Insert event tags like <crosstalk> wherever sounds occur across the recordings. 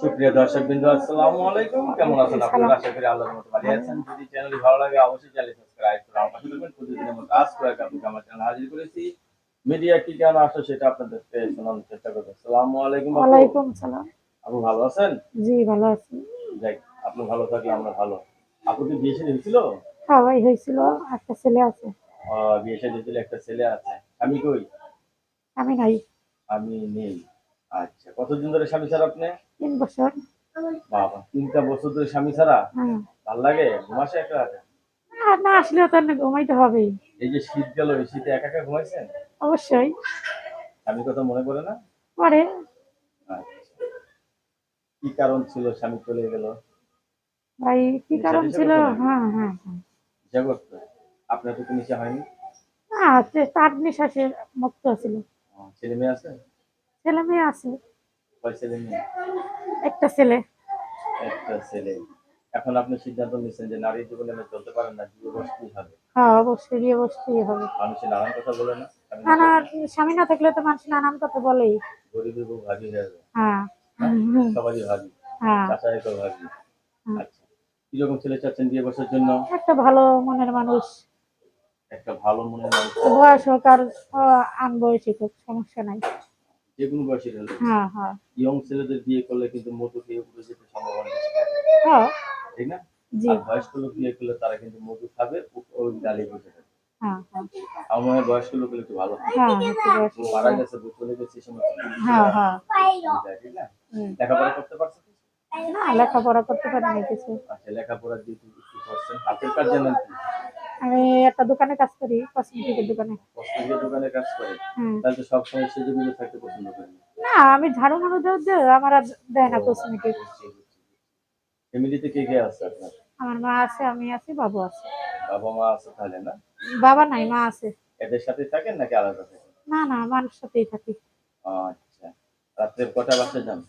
সুপ্রিয় দর্শক বিন্দু আসসালামু আলাইকুম। কেমন আছেন আপনারা? আশা করি আল্লাহর মতো ভালো আছেন। যদি চ্যানেলটি ভালো লাগে অবশ্যই চ্যানেল সাবস্ক্রাইব করে আমার পাশে থাকবেন। প্রতিদিনের মতো আজ করে আপনাকে আমার চ্যানেল হাজির করেছি। মিডিয়া কি কেন আসো সেটা আপনাদেরকে শোনানোর চেষ্টা করব। আসসালামু আলাইকুম। ওয়ালাইকুম সালাম আপু ভালো আছেন? জি ভালো আছি। যাই আপনি ভালো থাকলে আমরা ভালো। আপু কি বিয়ে শাদী হয়েছিল? সবাই হয়েছিল। একটা ছেলে আছে। আহ, বিয়ে শাদী হয়েছিল একটা ছেলে আছে। আমি কই? আমি নাই আমি নেই আচ্ছা কতদিন ধরে স্বামী ছাড়া আপনি? তিন বছর। বাবা তিনটা বছর ধরে স্বামী ছাড়া? হ্যাঁ। ভালো লাগে? ঘুমাসে আর না আসলেও তো না ঘুমাইতে হবেই। এই যে শীত গেল এই শীতে একা একা ঘুমাইছেন? অবশ্যই। স্বামীর কথা মনে পড়ে না? পরে আচ্ছা। কি কারণ ছিল স্বামী চলে গেল? ভাই কি কারণ ছিল? হ্যাঁ হ্যাঁ হ্যাঁ। করতো আপনার তো নিচে হয়নি? না তার মুক্ত ছিল। ছেলে মেয়ে আছে? ছেলে মেয়ে আছে। কয় ছেলে মেয়ে? একটা ছেলে। একটা ছেলে। এখন আপনি সিদ্ধান্ত নিচ্ছেন যে নারী জীবনে আমি চলতে পারেন না বিয়ে বসতেই হবে। হ্যাঁ অবশ্যই বিয়ে বসতেই হবে। মানুষের নানান কথা বলে না। নানা স্বামী না থাকলে তো মানুষ নানান কথা বলেই। গরিবের বউ ভাবি হয়ে যাবে। হ্যাঁ। হুম, সবারই ভাবি। হ্যাঁ। চাচাই তো ভাবি। আচ্ছা। কীরকম ছেলে চাচ্ছেন বিয়ে বসার জন্য? একটা ভালো মনের মানুষ। একটা ভালো মনের মানুষ। বয়স হোক আর আন বয়সী হোক সমস্যা নাই। যে কোনো বয়সের হলে। হ্যাঁ হ্যাঁ। ইয়ং ছেলেদের বিয়ে করলে কিন্তু মধু খেয়ে উঠে যেতে সম্ভাবনা হ্যাঁ। ঠিক না? জি। বয়স্ক লোক বিয়ে করলে তারা কিন্তু মধু খাবে ও- ওই ডালে বসে থাকবে আমার বয়স্ক লোক একটু ভালো মারা গেছে চলে গেছে। লেখাপড়া করতে পারছ না লেখাপড়া করতে পারি না কিছু। আচ্ছা লেখাপড়া দিয়ে তুমি একটু করছেন হাতের কাজ জানেন আমি একটা দোকানে কাজ করি কসমেটিকের দোকানে। কস্মেটিকের দোকানে কাজ করে। তাহলে তো সবসময় সেজে গুলো থাকতে পছন্দ করেন না? আমি ঝাড়ু মারু দেওয়া যে আমার আর দেয় না কসমেটিক। ফ্যামিলিতে কে কে আছে আপনার? আমার মা আছে আমি আছি বাবু আছে। বাবা মা আছে তাহলে না? বাবা নাই মা আছে। এদের সাথে থাকেন নাকি আলাদা থাকেন? না না মানুষ সাথেই থাকি। আচ্ছা। রাত্রে কটা বাসে যান?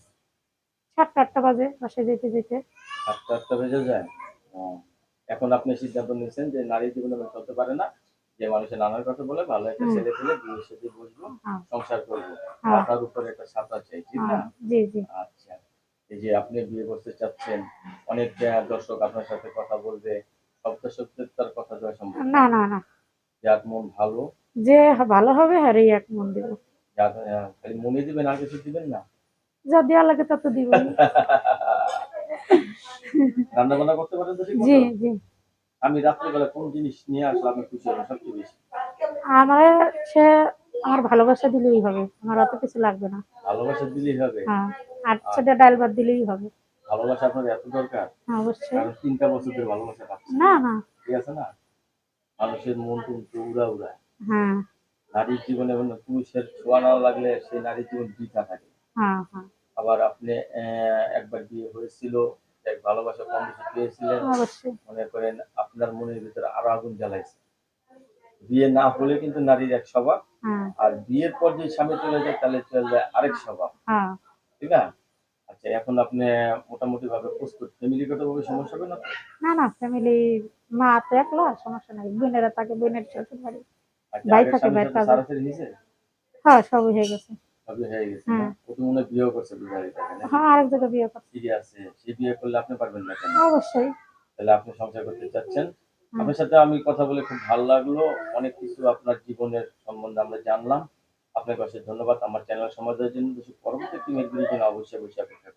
সাতটা আটটা বাজে বাসায় যেতে যেতে। সাতটা আটটা বেজে যায় এখন আপনি সিদ্ধান্ত নিয়েছেন যে নারী জীবনে চলতে পারে না যে মানুষের নানার কথা বলে ভালো একটা ছেলে পেলে বিয়ে সাথে বসবো হ্যাঁ। সংসার করব। হ্যাঁ। মাথার উপরে একটা ছাতা চাই ঠিক না? হ্যাঁ, আচ্ছা এই যে আপনি বিয়ে করতে চাচ্ছেন অনেক দর্শক আপনার সাথে কথা বলবে সব দর্শকদের তার কথা দেওয়া সম্ভব না। না না যার মন ভালো। যে ভালো হবে হারেই এক মন দিব। খালি মনে দিবেন আর কিছু দিবেন না? যা দেওয়া লাগে তত দিব <laughs> রান্না বান্না করতে পারেন তো জি জি। আমি রাত্রিবেলা কোন জিনিস নিয়ে আসলে আপনি খুশি হবেন সবচেয়ে বেশি? আমার সে আমার ভালোবাসা দিলেই হবে আমার অত কিছু লাগবে না। ভালোবাসা দিলেই হবে? হ্যাঁ আর সেটা ডাল ভাত দিলেই হবে। ভালোবাসা আপনার এত দরকার? হ্যাঁ অবশ্যই। কারণ তিনটা বছর ধরে ভালোবাসা পাচ্ছে না না। ঠিক আছে না? মানুষের মন কিন্তু উড়া উড়া। হ্যাঁ। নারীর জীবনে মানে পুরুষের ছোঁয়া না লাগলে সেই নারীর জীবন বৃথা থাকে। হ্যাঁ হ্যাঁ। আবার আপনি একবার বিয়ে হয়েছিল ভালোবাসা কম বেশি পেয়েছিলেন। মনে করেন আপনার মনের ভিতরে আরও আগুন জ্বালাইছে। বিয়ে না হলে কিন্তু নারীর এক স্বভাব। হ্যাঁ। আর বিয়ের পর যে স্বামী চলে যায় তাহলে চলে যায় আরেক স্বভাব। হ্যাঁ। ঠিক না? আচ্ছা এখন আপনি মোটামুটি ভাবে প্রস্তুত ফ্যামিলিগত ভাবে সমস্যা হবে না না না ফ্যামিলি মা তো একলা সমস্যা নাই। বোনেরা থাকে বোনের শ্বশুর বাড়ি আচ্ছা, ভাই থাকে। সারাসারি হয়েছে হ্যাঁ সবই হয়ে গেছে। সবই হয়ে গেছে হ্যাঁ। ও তো মনে হয় করছে বিবাহিত হ্যাঁ আরেক জায়গায় বিয়ে করছে। ঠিক আছে। সে বিয়ে করলে আপনি পারবেন না কেন? অবশ্যই। তাহলে আপনি সংসার করতে চাচ্ছেন। আপনার সাথে আমি কথা বলে খুব ভালো লাগল। অনেক কিছু আপনার জীবনের সম্বন্ধে আমরা জানলাম। আপনাকে অশেষ ধন্যবাদ। আমার চ্যানেল সমাজের জন্য পরবর্তী টিমের জন্য অবশ্যই অবশ্যই অপেক্ষা